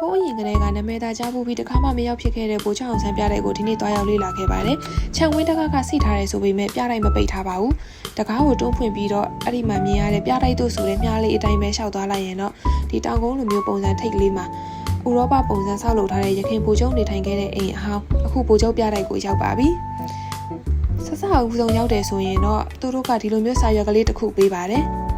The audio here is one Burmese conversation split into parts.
ဟိုးအရင်ကတည်းကနာမည်သားကြားဖို့ပြီးတခါမှမရောက်ဖြစ်ခဲ့တဲ့ဗိုလ်ချုပ်အောင်ဆန်းပြတဲ့ကိုဒီနေ့တွားရောက်လေ့လာခဲ့ပါတယ်။ခြံဝင်းတကားကစိထားရဲဆိုပေမဲ့ပြတိုင်းမပိတ်ထားပါဘူး။တကားကိုတွန်းဖွင့်ပြီးတော့အဲ့ဒီမှာမြင်ရတဲ့ပြတိုက်တို့ဆိုတဲ့မြားလေးအတိုင်းပဲရှောက်သွားလိုက်ရင်တော့ဒီတောင်ကုန်းလိုမျိုးပုံစံထိတ်ကလေးမှာဥရောပပုံစံဆောက်လုပ်ထားတဲ့ရခိုင်ဗိုလ်ချုပ်နေထိုင်ခဲ့တဲ့အိမ်အဟောင်းအခုဗိုလ်ချုပ်ပြတိုက်ကိုရောက်ပါပြီ။ဆက်စအဦးဆုံးရောက်တယ်ဆိုရင်တော့သူတို့ကဒီလိုမျိုးစာရွက်ကလေးတစ်ခုပေးပါတယ်။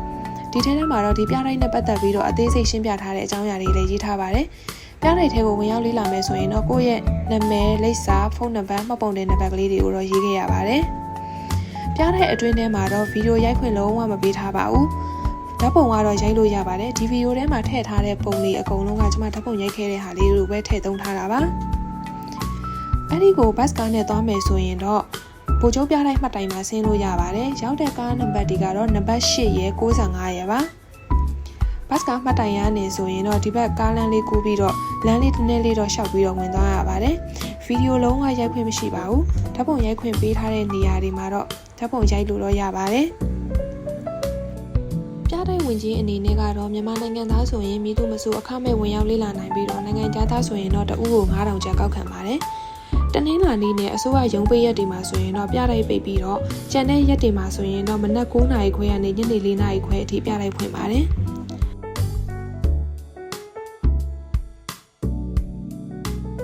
ဒီထဲထဲမှာတော့ဒီပြတိုက်နဲ့ပတ်သက်ပြီးတော့အသေးစိတ်ရှင်းပြထားတဲ့အကြောင်းအရာတွေလည်းရေးထားပါတယ်။ပြတိုက်ထဲကိုဝင်ရောက်လေ့လာမယ်ဆိုရင်တော့ကိုယ့်ရဲ့နာမည်လိပ်စာဖုန်းနံပါတ်မှတ်ပုံတင်နံပါတ်ကလေးတွေကိုတော့ရေးခဲ့ရပါတယ်။ပြတိုက်အတွင်းထဲမှာတော့ဗီဒီယိုရိုက်ခွင့်လုံးဝမပေးထားပါဘူး။ဓာတ်ပုံကတော့ရိုက်လို့ရပါတယ်။ဒီဗီဒီယိုထဲမှာထည့်ထားတဲ့ပုံလေးအကုန်လုံးကကျွန်မဓာတ်ပုံရိုက်ခဲ့တဲ့ဟာလေးတွေကိုပဲထည့်သုံးထားတာပါ။အဲ့ဒီကိုဘတ်စကားနဲ့သွားမယ်ဆိုရင်တော့ ဗိုလ်ချုပ်ပြတိုင်းမှတ်တိုင်မှာဆင်းလို့ရပါတယ်။ရောက်တဲ့ကားနံပါတ်တွေကတော့နံပါတ်8ရယ်65ရယ်ပါ။ဘတ်စကားမှတ်တိုင်ရနေဆိုရင်တော့ဒီဘက်ကားလမ်းလေးကူးပြီးတော့လမ်းလေးတစ်နေ့လေးတော့ရှောက်ပြီးတော့ဝင်သွားရပါတယ်။ဗီဒီယိုလုံးဝရိုက်ခွင့်မရှိပါဘူး။ဓာတ်ပုံရိုက်ခွင့်ပေးထားတဲ့နေရာတွေမှာတော့ဓာတ်ပုံရိုက်လို့တော့ရပါတယ်။ပြတဲ့ဝင်ကြီးအနေနဲ့ကတော့မြန်မာနိုင်ငံသားဆိုရင်မိသူမဆိုအခမဲ့ဝင်ရောက်လေ့လာနိုင်ပြီးတော့နိုင်ငံသားဆိုရင်တော့တဦးကို9000ကျပ်ကောက်ခံပါတယ်။ တနင်္လာနေ့နဲ့အစိုးရရုံးပိတ်ရက်တွေမှာဆိုရင်တော့ပြတိုက်ပိတ်ပြီးတော့ကျန်တဲ့ရက်တွေမှာဆိုရင်တော့မနက်9:00နာရီခွဲကနေညနေ4:00နာရီခွဲအထိပြတိုက်ဖွင့်ပါတယ်။